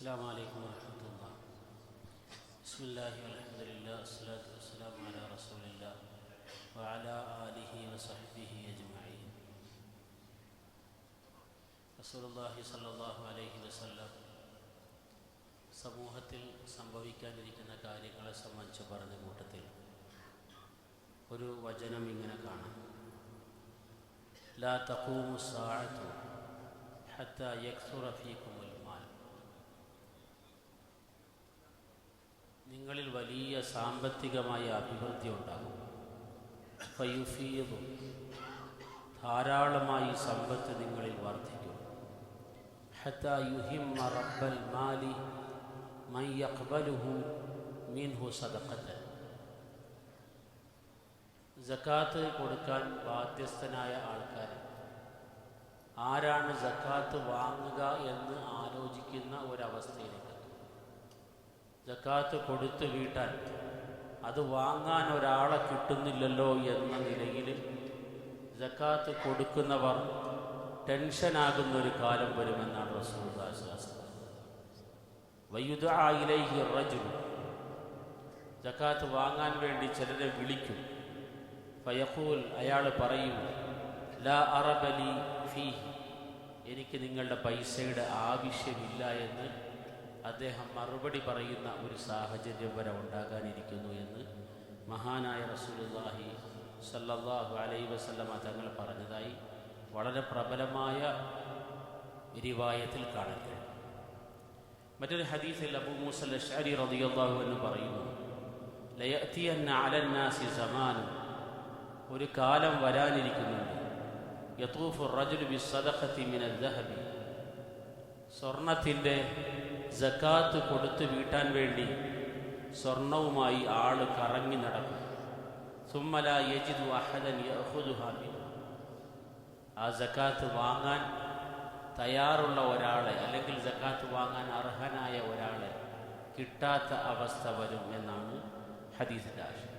السلام عليكم ورحمة الله بسم الله والحمد لله والصلاة والسلام على رسول الله وعلى آله وصحبه أجمعين رسول الله صلى الله عليه وسلم സമൂഹത്തിൽ സംഭവിക്കാനിരിക്കുന്ന കാര്യങ്ങളെ സംബന്ധിച്ച് പറഞ്ഞ കൂട്ടത്തിൽ ഒരു വചനം ഇങ്ങനെ കാണാം ലാ തഖൂമു സാഅത്തു ഹത്ത യക്സുറ ഫീക്കുമുൽ നിങ്ങളിൽ വലിയ സാമ്പത്തികമായ അഭിവൃദ്ധി ഉണ്ടാകും ഫയുഫീദു ധാരാളമായി സമ്പത്ത് നിങ്ങളിൽ വർദ്ധിക്കും ഹത്ത യുഹിമ്മ റബ്ബൽ മാലി മൻ മീൻഹു സദഖത്തൻ ജക്കാത്ത് കൊടുക്കാൻ ബാധ്യസ്ഥനായ ആൾക്കാർ ആരാണ് ജക്കാത്ത് വാങ്ങുക എന്ന് ആലോചിക്കുന്ന ഒരവസ്ഥയിലേക്ക്. ജക്കാത്ത് കൊടുത്തു വീട്ടാൻ. അത് വാങ്ങാൻ ഒരാളെ കിട്ടുന്നില്ലല്ലോ എന്ന നിലയിൽ ജക്കാത്ത് കൊടുക്കുന്നവർ ടെൻഷനാകുന്ന ഒരു കാലം വരുമെന്നാണ് റസൂദാശ്വാസം വൈദ്യുത ആയിലേക്ക് റജു ജക്കാത്ത് വാങ്ങാൻ വേണ്ടി ചിലരെ വിളിക്കും. ഫയഖൂൽ അയാൾ പറയും ലാ അറബലി ഫീഹി. എനിക്ക് നിങ്ങളുടെ പൈസയുടെ ആവശ്യമില്ല എന്ന് അദ്ദേഹം മറുപടി പറയുന്ന ഒരു സാഹചര്യം വരെ ഉണ്ടാകാനിരിക്കുന്നു എന്ന് മഹാനായ റസൂലുള്ളാഹി സല്ലല്ലാഹു അലൈഹി വസല്ലമ തങ്ങൾ പറഞ്ഞതായി വളരെ പ്രബലമായ രിവായത്തിൽ കാണാൻ മറ്റൊരു ഹദീസിൽ അബൂ മൂസൽ അഷ്അരി റളിയല്ലാഹു അൻഹു പറയുന്നു ലയഅതിയന്ന അലന്നാസി സമാൻ ഒരു കാലം വരാനിരിക്കുന്നുണ്ട്. യതൂഫു റജുലു ബിസ്സദഖത്തി മിനൽ ദഹബി. സ്വർണത്തിന്റെ ജക്കാത്ത് കൊടുത്ത് വീട്ടാൻ വേണ്ടി സ്വർണവുമായി ആൾ കറങ്ങി നടക്കും. സുമ്മല യജിദു അഹദൻ യഖുദുഹാ ആ ജക്കാത്ത് വാങ്ങാൻ തയ്യാറുള്ള ഒരാളെ അല്ലെങ്കിൽ ജക്കാത്ത് വാങ്ങാൻ അർഹനായ ഒരാളെ കിട്ടാത്ത അവസ്ഥ വരും എന്നാണ് ഹദീസിന്റെ ആശയം.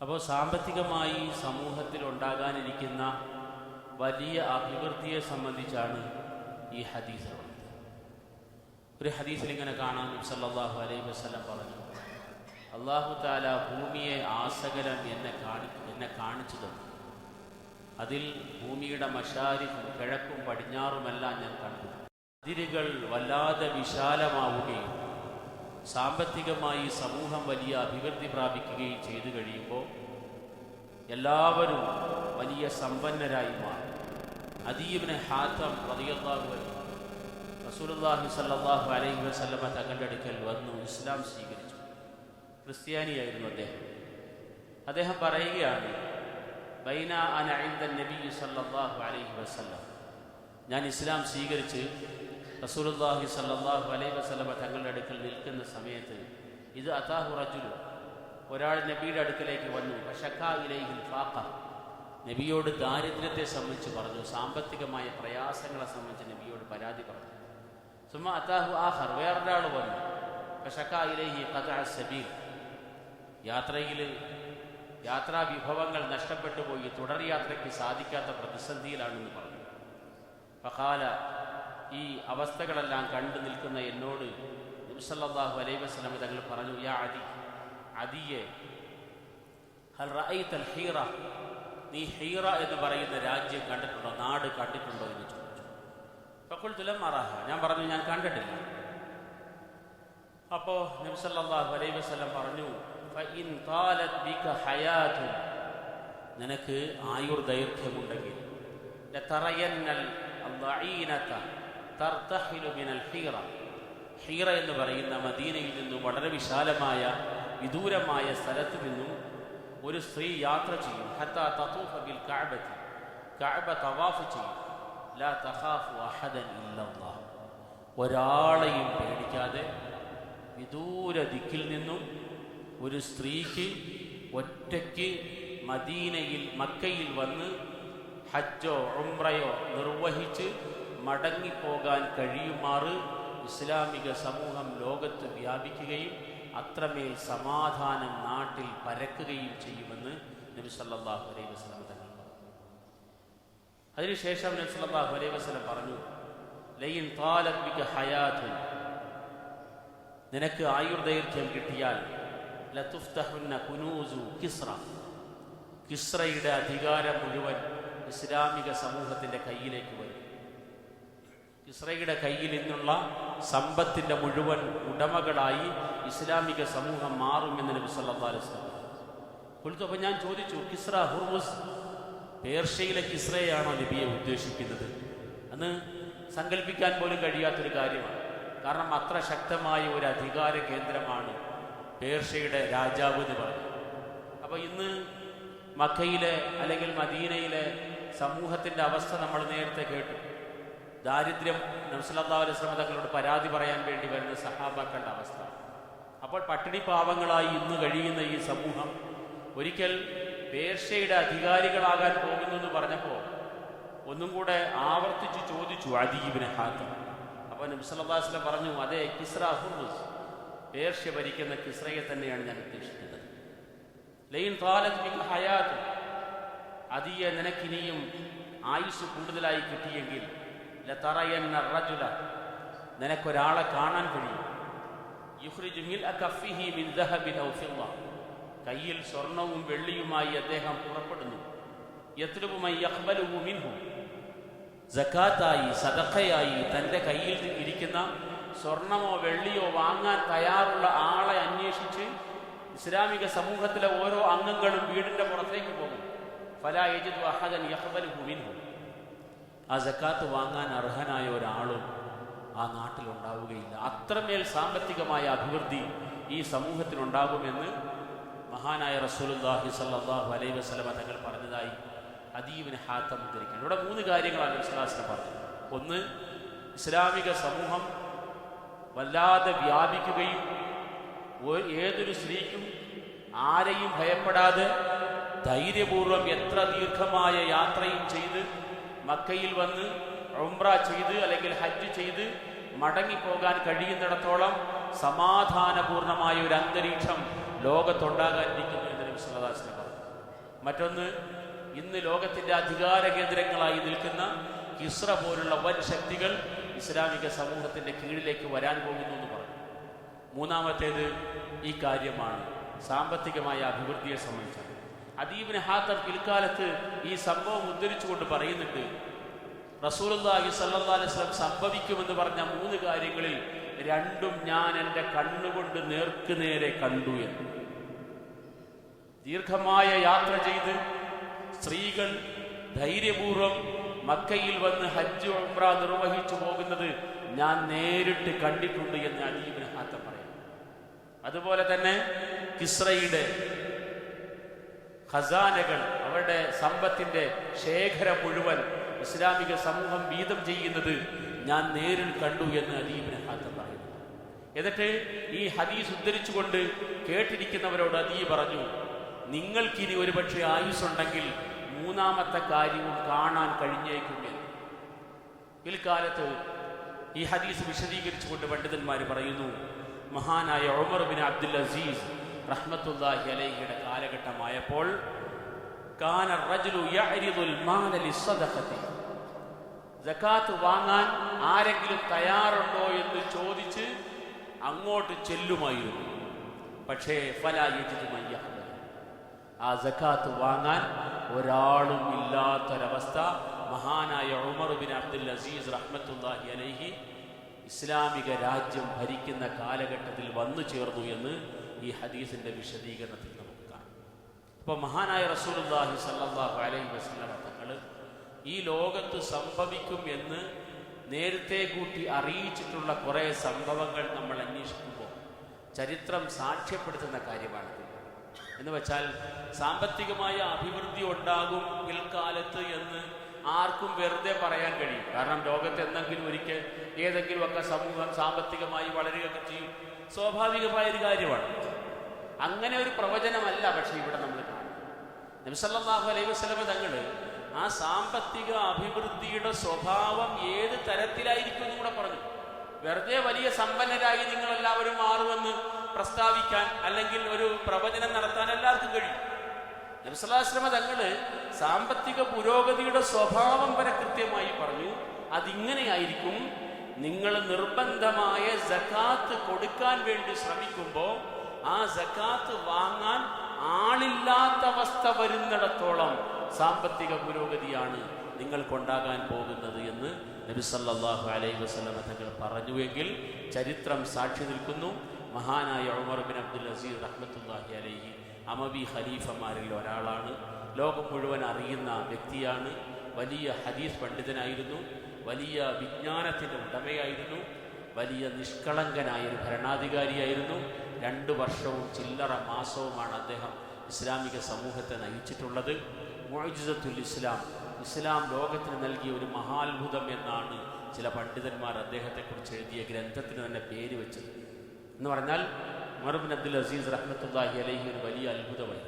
അപ്പോൾ സാമ്പത്തികമായി സമൂഹത്തിൽ ഉണ്ടാകാനിരിക്കുന്ന വലിയ അഭിവൃദ്ധിയെ സംബന്ധിച്ചാണ് ഈ ഹദീസ് ഉള്ളത്. ഒരു ഹദീസിൽ ഇങ്ങനെ കാണാൻ സല്ലാഹു അലൈഹി വസ്ലം പറഞ്ഞു അള്ളാഹു താല ഭൂമിയെ ആസകലം എന്നെ കാണി എന്നെ കാണിച്ചു തന്നു. അതിൽ ഭൂമിയുടെ മഷാരിഫും കിഴക്കും പടിഞ്ഞാറുമെല്ലാം ഞാൻ കണ്ടു. അതിരുകൾ വല്ലാതെ വിശാലമാവുകയും സാമ്പത്തികമായി സമൂഹം വലിയ അഭിവൃദ്ധി പ്രാപിക്കുകയും ചെയ്തു കഴിയുമ്പോൾ എല്ലാവരും വലിയ സമ്പന്നരായി മാറും. അദീബിനെ ഹാത്തം റളിയല്ലാഹു റസൂലുള്ളാഹി സ്വല്ലല്ലാഹു അലൈഹി വസല്ലമ തങ്ങളുടെ അടുക്കൽ വന്നു ഇസ്ലാം സ്വീകരിച്ചു. ക്രിസ്ത്യാനിയായിരുന്നു അദ്ദേഹം. അദ്ദേഹം പറയുകയാണ് ബൈന അന ഇൻദ നബി സല്ലല്ലാഹു അലൈഹി വസല്ലം. ഞാൻ ഇസ്ലാം സ്വീകരിച്ച് റസൂലുള്ളാഹി സല്ലല്ലാഹു അലൈഹി വസല്ലമ തങ്ങളുടെ അടുക്കൽ നിൽക്കുന്ന സമയത്ത് ഇത് അതാഹു റജുലു ഒരാൾ നബിയുടെ അടുക്കലേക്ക് വന്നു ഇലൈഹിൽ ഫാഖ. നബിയോട് ദാരിദ്ര്യത്തെ സംബന്ധിച്ച് പറഞ്ഞു സാമ്പത്തികമായ പ്രയാസങ്ങളെ സംബന്ധിച്ച് നബിയോട് പരാതി പറഞ്ഞു. സുമ അതാഹു ആഹർ വേറൊരാൾ വന്നു. إليه قطع السبيل. യാത്രയിൽ യാത്രാ വിഭവങ്ങൾ നഷ്ടപ്പെട്ടു പോയി. തുടർ യാത്രയ്ക്ക് സാധിക്കാത്ത പ്രതിസന്ധിയിലാണെന്ന് പറഞ്ഞു. ഫഖാല ഈ അവസ്ഥകളെല്ലാം കണ്ടു നിൽക്കുന്ന എന്നോട് നബ്സല്ലാഹു അലൈ വസ്ലം തങ്ങൾ പറഞ്ഞു യാ അതി അതിയെ ഹൽ റഅയ്തൽ ഹീറ? നീ ഹീറ എന്ന് പറയുന്ന രാജ്യം കണ്ടിട്ടുണ്ടോ? നാട് കണ്ടിട്ടുണ്ടോ? എന്ന് ചോദിച്ചു. മറാഹ ഞാൻ പറഞ്ഞു ഞാൻ കണ്ടിട്ടില്ല. അപ്പോൾ നബിസല്ലാഹു അലൈഹി വസ്ലം പറഞ്ഞു നിനക്ക് ആയുർ ദൈർഘ്യമുണ്ടെങ്കിൽ ഹീറ. എന്ന് പറയുന്ന മദീനയിൽ നിന്നും വളരെ വിശാലമായ വിദൂരമായ സ്ഥലത്ത് നിന്നും ഒരു സ്ത്രീ യാത്ര ചെയ്യും. ഹത്ത തതൂഫ ബിൽ കഅബതി കഅബ തവാഫ് ചെയ്യും. ഒരാളെയും പേടിക്കാതെ വിദൂര ദിക്കിൽ നിന്നും ഒരു സ്ത്രീക്ക് ഒറ്റയ്ക്ക് മദീനയിൽ മക്കയിൽ വന്ന് ഹജ്ജോ ഉംറയോ നിർവഹിച്ച് മടങ്ങിപ്പോകാൻ കഴിയുമാറ് ഇസ്ലാമിക സമൂഹം ലോകത്ത് വ്യാപിക്കുകയും അത്രമേൽ സമാധാനം നാട്ടിൽ പരക്കുകയും ചെയ്യുമെന്ന് നബി സല്ലല്ലാഹു അലൈഹി വസ്ലാം പറഞ്ഞു അതിനുശേഷം സല്ലല്ലാഹു അലൈഹി വസല്ലം പറഞ്ഞു ലയിൻ താലത് ബിക ഹയാത്തുൻ. നിനക്ക് ആയുർദൈർഘ്യം കിട്ടിയാൽ ലതുഫ്തഹുന്ന കുനൂസു കിസ്ര കിസ്രയുടെ അധികാരം മുഴുവൻ ഇസ്ലാമിക സമൂഹത്തിന്റെ കയ്യിലേക്ക് വരും. ഇസ്രയുടെ കയ്യിൽ നിന്നുള്ള സമ്പത്തിന്റെ മുഴുവൻ ഉടമകളായി ഇസ്ലാമിക സമൂഹം മാറുമെന്ന് നബി സല്ലല്ലാഹു അലൈഹി വസല്ലം അപ്പോൾ ഞാൻ ചോദിച്ചു കിസ്ര ഹുർമുസ് പേർഷ്യയിലെ കിസ്രയാണോ നബിയെ ഉദ്ദേശിക്കുന്നത് അന്ന് സങ്കല്പിക്കാൻ പോലും കഴിയാത്തൊരു കാര്യമാണ്. കാരണം അത്ര ശക്തമായ ഒരു അധികാര കേന്ദ്രമാണ് പേർഷ്യയുടെ രാജാവ് എന്ന് പറഞ്ഞു അപ്പോൾ ഇന്ന് മക്കയിലെ അല്ലെങ്കിൽ മദീനയിലെ സമൂഹത്തിന്റെ അവസ്ഥ നമ്മൾ നേരത്തെ കേട്ടു. ദാരിദ്ര്യം നംസല്ലാ അലുസ്ലമ തങ്ങളോട് പരാതി പറയാൻ വേണ്ടി വരുന്ന സഹാബാക്കളുടെ അവസ്ഥ. അപ്പോൾ പട്ടിണി പാവങ്ങളായി ഇന്ന് കഴിയുന്ന ഈ സമൂഹം ഒരിക്കൽ പേർഷ്യയുടെ അധികാരികളാകാൻ പോകുന്നു എന്ന് പറഞ്ഞപ്പോൾ ഒന്നും കൂടെ ആവർത്തിച്ച് ചോദിച്ചു അദീബിന് ഹാത്തം. അപ്പോൾ നബ്സല്ലാസ്ലം പറഞ്ഞു അതെ കിസ്ര ഹുർമുസ് പേർഷ്യ ഭരിക്കുന്ന കിസ്രയെ തന്നെയാണ് ഞാൻ ഉദ്ദേശിക്കുന്നത്. ലൈൻ താലത് ബിക ഹയാത്ത്. അതിയെ നിനക്കിനിയും ആയുസ് കൂടുതലായി കിട്ടിയെങ്കിൽ ലതറയന്ന റജുല നിനക്കൊരാളെ കാണാൻ കഴിയും. യുഹ്രിജു അ കഫിഹി മിൻ ദഹബിൻ ഔഫില്ലാഹ് കയ്യിൽ സ്വർണവും വെള്ളിയുമായി അദ്ദേഹം പുറപ്പെടുന്നു. സദക്കയായി മിൻഹു. സദഖയായി തന്റെ കയ്യിൽ ഇരിക്കുന്ന സ്വർണമോ വെള്ളിയോ വാങ്ങാൻ തയ്യാറുള്ള ആളെ അന്വേഷിച്ച് ഇസ്ലാമിക സമൂഹത്തിലെ ഓരോ അംഗങ്ങളും വീടിന്റെ പുറത്തേക്ക് പോകും. ഫലാ യജിദു അഹദൻ യഖ്ബലുഹു മിൻഹു. ആ സക്കാത്ത് വാങ്ങാൻ അർഹനായ ഒരാളും ആ നാട്ടിലുണ്ടാവുകയില്ല. അത്രമേൽ സാമ്പത്തികമായ അഭിവൃദ്ധി ഈ സമൂഹത്തിനുണ്ടാകുമെന്ന് മഹാനായ റസൂലുല്ലാഹി സല്ലാഹു അലൈ വസ്ലമ തങ്ങൾ പറഞ്ഞതായി അദീബിന് ഹാത്തം ഉദ്ധരിക്കണം ഇവിടെ മൂന്ന് കാര്യങ്ങളാണ് ഇസ്ലാസിനെ പറഞ്ഞത് ഒന്ന് ഇസ്ലാമിക സമൂഹം വല്ലാതെ വ്യാപിക്കുകയും ഏതൊരു സ്ത്രീക്കും ആരെയും ഭയപ്പെടാതെ ധൈര്യപൂർവം എത്ര ദീർഘമായ യാത്രയും ചെയ്ത് മക്കയിൽ വന്ന് ഉംറ ചെയ്ത് അല്ലെങ്കിൽ ഹജ്ജ് ചെയ്ത് മടങ്ങിപ്പോകാൻ കഴിയുന്നിടത്തോളം സമാധാനപൂർണമായ ഒരു അന്തരീക്ഷം ലോകത്തുണ്ടാകാനിരിക്കുന്നു എന്ന് നബി വസല്ലം പറഞ്ഞു. മറ്റൊന്ന് ഇന്ന് ലോകത്തിന്റെ അധികാര കേന്ദ്രങ്ങളായി നിൽക്കുന്ന കിസ്ര പോലുള്ള വൻ ശക്തികൾ ഇസ്ലാമിക സമൂഹത്തിന്റെ കീഴിലേക്ക് വരാൻ പോകുന്നു എന്ന് പറഞ്ഞു. മൂന്നാമത്തേത് ഈ കാര്യമാണ് സാമ്പത്തികമായ അഭിവൃദ്ധിയെ സംബന്ധിച്ചാണ്. അദീബിന് ഹാത്തർ പിൽക്കാലത്ത് ഈ സംഭവം ഉദ്ധരിച്ചുകൊണ്ട് പറയുന്നുണ്ട് അലൈഹി വസല്ലം സംഭവിക്കുമെന്ന് പറഞ്ഞ മൂന്ന് കാര്യങ്ങളിൽ രണ്ടും ഞാൻ എന്റെ കണ്ണുകൊണ്ട് നേർക്കു നേരെ കണ്ടു എന്ന്. ദീർഘമായ യാത്ര ചെയ്ത് സ്ത്രീകൾ ധൈര്യപൂർവം മക്കയിൽ വന്ന് ഹജ്ജ് ഉംറ നിർവഹിച്ചു പോകുന്നത് ഞാൻ നേരിട്ട് കണ്ടിട്ടുണ്ട് എന്ന് അലീബിന് ഹാത്തം പറയാം. അതുപോലെ തന്നെ കിസ്രയുടെ ഖസാനകൾ അവരുടെ സമ്പത്തിന്റെ ശേഖരം മുഴുവൻ ഇസ്ലാമിക സമൂഹം വീതം ചെയ്യുന്നത് ഞാൻ നേരിൽ കണ്ടു എന്ന് അലീബിന് ഹാത്തം പറയുന്നു. എന്നിട്ട് ഈ ഹദീസ് ഉദ്ധരിച്ചുകൊണ്ട് കേട്ടിരിക്കുന്നവരോട് അദീ പറഞ്ഞു നിങ്ങൾക്കിനി ഒരുപക്ഷെ ആയുസ്സുണ്ടെങ്കിൽ മൂന്നാമത്തെ കാര്യവും കാണാൻ കഴിഞ്ഞേക്കും എന്ന്. പിൽക്കാലത്ത് ഈ ഹദീസ് വിശദീകരിച്ചുകൊണ്ട് പണ്ഡിതന്മാർ പറയുന്നു മഹാനായ ഒമർ ബിൻ അബ്ദുൽ അസീസ് റഹ്മത്തുല്ലാഹി അലൈഹിയുടെ കാലഘട്ടമായപ്പോൾ കാന മാല സകാത്ത് വാങ്ങാൻ ആരെങ്കിലും തയ്യാറുണ്ടോ എന്ന് ചോദിച്ച് അങ്ങോട്ട് ചെല്ലുമായിരുന്നു. പക്ഷേ ഫല യഹ്മൽ. ആ സക്കാത്ത് വാങ്ങാൻ ഒരാളും ഇല്ലാത്തൊരവസ്ഥ മഹാനായ ഉമർ ബിൻ അബ്ദുൽ അസീസ് റഹ്മത്തുല്ലാഹി അലൈഹി ഇസ്ലാമിക രാജ്യം ഭരിക്കുന്ന കാലഘട്ടത്തിൽ വന്നു ചേർന്നു എന്ന് ഈ ഹദീസിന്റെ വിശദീകരണത്തിൽ നമുക്ക് കാണാം. അപ്പോൾ മഹാനായ റസൂലുള്ളാഹി സല്ലാഹു അലൈഹി വസല്ലമ തങ്ങൾ ഈ ലോകത്ത് സംഭവിക്കും എന്ന് നേരത്തെ കൂട്ടി അറിയിച്ചിട്ടുള്ള കുറേ സംഭവങ്ങൾ നമ്മൾ അന്വേഷിക്കുമ്പോൾ ചരിത്രം സാക്ഷ്യപ്പെടുത്തുന്ന കാര്യമാണിത്. എന്ന് വെച്ചാൽ സാമ്പത്തികമായ അഭിവൃദ്ധി ഉണ്ടാകും പിൽക്കാലത്ത് എന്ന് ആർക്കും വെറുതെ പറയാൻ കഴിയും. കാരണം ലോകത്ത് എന്തെങ്കിലും ഒരിക്കൽ ഏതെങ്കിലുമൊക്കെ സമൂഹം സാമ്പത്തികമായി വളരുകയൊക്കെ ചെയ്യും. സ്വാഭാവികമായ ഒരു കാര്യമാണ്. അങ്ങനെ ഒരു പ്രവചനമല്ല പക്ഷേ ഇവിടെ നമ്മൾ കാണുന്നത്. നബിസല്ലാഹു അലൈഹി വസ്ലമ തങ്ങൾ ആ സാമ്പത്തിക അഭിവൃദ്ധിയുടെ സ്വഭാവം ഏത് തരത്തിലായിരിക്കും എന്നും കൂടെ പറഞ്ഞു. വെറുതെ വലിയ സമ്പന്നരായി നിങ്ങളെല്ലാവരും മാറുമെന്ന് പ്രസ്താവിക്കാൻ അല്ലെങ്കിൽ ഒരു പ്രവചനം നടത്താൻ എല്ലാവർക്കും കഴിയും. നബിസ്വലാശ്രമ തങ്ങൾ സാമ്പത്തിക പുരോഗതിയുടെ സ്വഭാവം വരെ കൃത്യമായി പറഞ്ഞു. അതിങ്ങനെയായിരിക്കും നിങ്ങൾ നിർബന്ധമായ ജക്കാത്ത് കൊടുക്കാൻ വേണ്ടി ശ്രമിക്കുമ്പോൾ ആ ജക്കാത്ത് വാങ്ങാൻ ആളില്ലാത്ത അവസ്ഥ വരുന്നിടത്തോളം സാമ്പത്തിക പുരോഗതിയാണ് നിങ്ങൾക്കുണ്ടാകാൻ പോകുന്നത് എന്ന് നബി സല്ലല്ലാഹു അലൈഹി വസ്ലമ തങ്ങൾ പറഞ്ഞുവെങ്കിൽ ചരിത്രം സാക്ഷി നിൽക്കുന്നു. മഹാനായ ഉമർ ബിൻ അബ്ദുൽ അസീർ റഹ്മത്തുല്ലാഹി അലൈഹി അമബി ഖലീഫമാരിൽ ഒരാളാണ്. ലോകം മുഴുവൻ അറിയുന്ന വ്യക്തിയാണ്. വലിയ ഹദീസ് പണ്ഡിതനായിരുന്നു. വലിയ വിജ്ഞാനത്തിന്റെ ഉടമയായിരുന്നു. വലിയ നിഷ്കളങ്കനായ ഒരു ഭരണാധികാരിയായിരുന്നു. രണ്ടു വർഷവും ചില്ലറ മാസവുമാണ് അദ്ദേഹം ഇസ്ലാമിക സമൂഹത്തെ നയിച്ചിട്ടുള്ളത്. മുഅജിസത്തുൽ ഇസ്ലാം ഇസ്ലാം ലോകത്തിന് നൽകിയ ഒരു മഹാത്ഭുതം എന്നാണ് ചില പണ്ഡിതന്മാർ അദ്ദേഹത്തെക്കുറിച്ച് എഴുതിയ ഗ്രന്ഥത്തിന് തന്നെ പേര് വെച്ചത്. എന്ന് പറഞ്ഞാൽ ഉമർബിൻ അബ്ദുൽ അസീസ് റഹ്മത്തുല്ലാഹി അലഹി ഒരു വലിയ അത്ഭുതമായി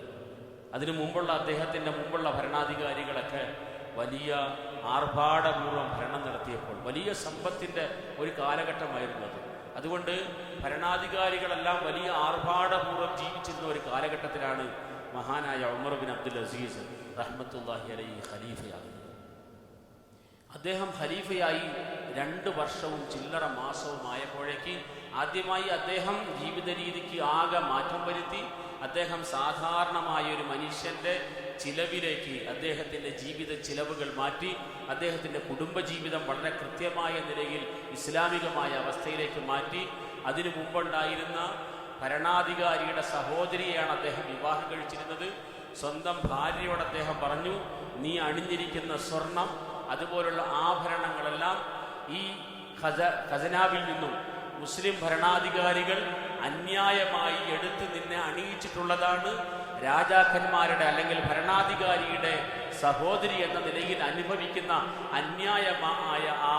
അതിനു മുമ്പുള്ള അദ്ദേഹത്തിന്റെ മുമ്പുള്ള ഭരണാധികാരികളൊക്കെ വലിയ ആർഭാടപൂർവം ഭരണം നടത്തിയപ്പോൾ വലിയ സമ്പത്തിന്റെ ഒരു കാലഘട്ടമായിരുന്നു അത്. അതുകൊണ്ട് ഭരണാധികാരികളെല്ലാം വലിയ ആർഭാടപൂർവം ജീവിച്ചിരുന്ന ഒരു കാലഘട്ടത്തിലാണ് മഹാനായ ഉമർ ബിൻ അബ്ദുൽ അസീസ് റഹ്മത്തുല്ലാഹി അലൈഹി ഖലീഫയാകുന്നത്. അദ്ദേഹം ഖലീഫയായി രണ്ട് വർഷവും ചില്ലറ മാസവും ആയപ്പോഴേക്ക് ആദ്യമായി അദ്ദേഹം ജീവിത രീതിക്ക് ആകെ മാറ്റം വരുത്തി അദ്ദേഹം സാധാരണമായ ഒരു മനുഷ്യന്റെ ചിലവിലേക്ക് അദ്ദേഹത്തിന്റെ ജീവിത ചിലവുകൾ മാറ്റി അദ്ദേഹത്തിന്റെ കുടുംബജീവിതം വളരെ കൃത്യമായ നിലയിൽ ഇസ്ലാമികമായ അവസ്ഥയിലേക്ക് മാറ്റി. അതിനു മുമ്പുണ്ടായിരുന്ന ഭരണാധികാരിയുടെ സഹോദരിയാണ് അദ്ദേഹം വിവാഹം കഴിച്ചിരുന്നത്. സ്വന്തം ഭാര്യയോട് അദ്ദേഹം പറഞ്ഞു നീ അണിഞ്ഞിരിക്കുന്ന സ്വർണം അതുപോലുള്ള ആഭരണങ്ങളെല്ലാം ഈ ഖജ ഖജനാവിൽ നിന്നും മുസ്ലിം ഭരണാധികാരികൾ അന്യായമായി എടുത്തു നിന്നെ അണിയിച്ചിട്ടുള്ളതാണ്. രാജാക്കന്മാരുടെ അല്ലെങ്കിൽ ഭരണാധികാരിയുടെ സഹോദരി എന്ന നിലയിൽ അനുഭവിക്കുന്ന അന്യായമായ ആ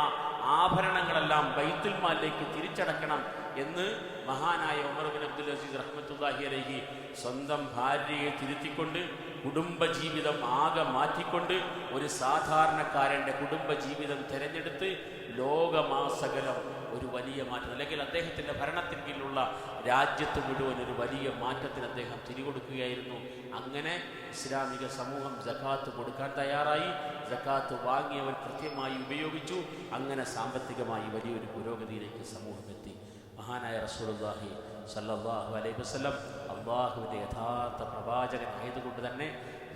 ആഭരണങ്ങളെല്ലാം ബൈത്തുൽമാലിലേക്ക് തിരിച്ചടക്കണം എന്ന് മഹാനായ ഉമർ ബിൻ അബ്ദുൽ അസീസ് റഹ്മത്തുല്ലാഹി അലഹി സ്വന്തം ഭാര്യയെ തിരുത്തിക്കൊണ്ട് കുടുംബജീവിതം ആകെ മാറ്റിക്കൊണ്ട് ഒരു സാധാരണക്കാരന്റെ കുടുംബജീവിതം തിരഞ്ഞെടുത്ത് ലോകമാസകലം ഒരു വലിയ മാറ്റം. അല്ലെങ്കിൽ അദ്ദേഹത്തിന്റെ ഭരണത്തിന് കീഴിലുള്ള രാജ്യത്ത് മുഴുവൻ ഒരു വലിയ മാറ്റത്തിന് അദ്ദേഹം തിരികൊടുക്കുകയായിരുന്നു അങ്ങനെ ഇസ്ലാമിക സമൂഹം ജക്കാത്ത് കൊടുക്കാൻ തയ്യാറായി. ജക്കാത്ത് വാങ്ങിയവർ കൃത്യമായി ഉപയോഗിച്ചു. അങ്ങനെ സാമ്പത്തികമായി വലിയൊരു പുരോഗതിയിലേക്ക് സമൂഹം എത്തി. മഹാനായ റസൂലുള്ളാഹി സല്ലല്ലാഹു അലൈഹി വസ്ലം അള്ളാഹുവിന്റെ യഥാർത്ഥ പ്രവാചകനായതുകൊണ്ട് തന്നെ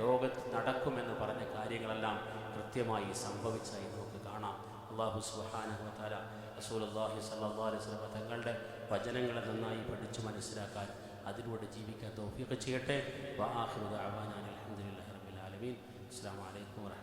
ലോകത്ത് നടക്കുമെന്ന് പറഞ്ഞ കാര്യങ്ങളെല്ലാം കൃത്യമായി സംഭവിച്ചായി നമുക്ക് കാണാം. അള്ളാഹു സുബ്ഹാനഹു റസൂൽ റസൂലുള്ളാഹി സല്ലാ അലൈഹി വസല്ലം തങ്ങളുടെ വചനങ്ങളെ നന്നായി പഠിച്ചു മനസ്സിലാക്കാൻ അതിലൂടെ ജീവിക്കാൻ തൗഫീഖ് ചെയ്യട്ടെ. അൽഹംദുലില്ലാഹി റബ്ബിൽ ആലമീൻ. അസ്സലാമു അലൈക്കും വറഹ്മത്തുള്ളാഹി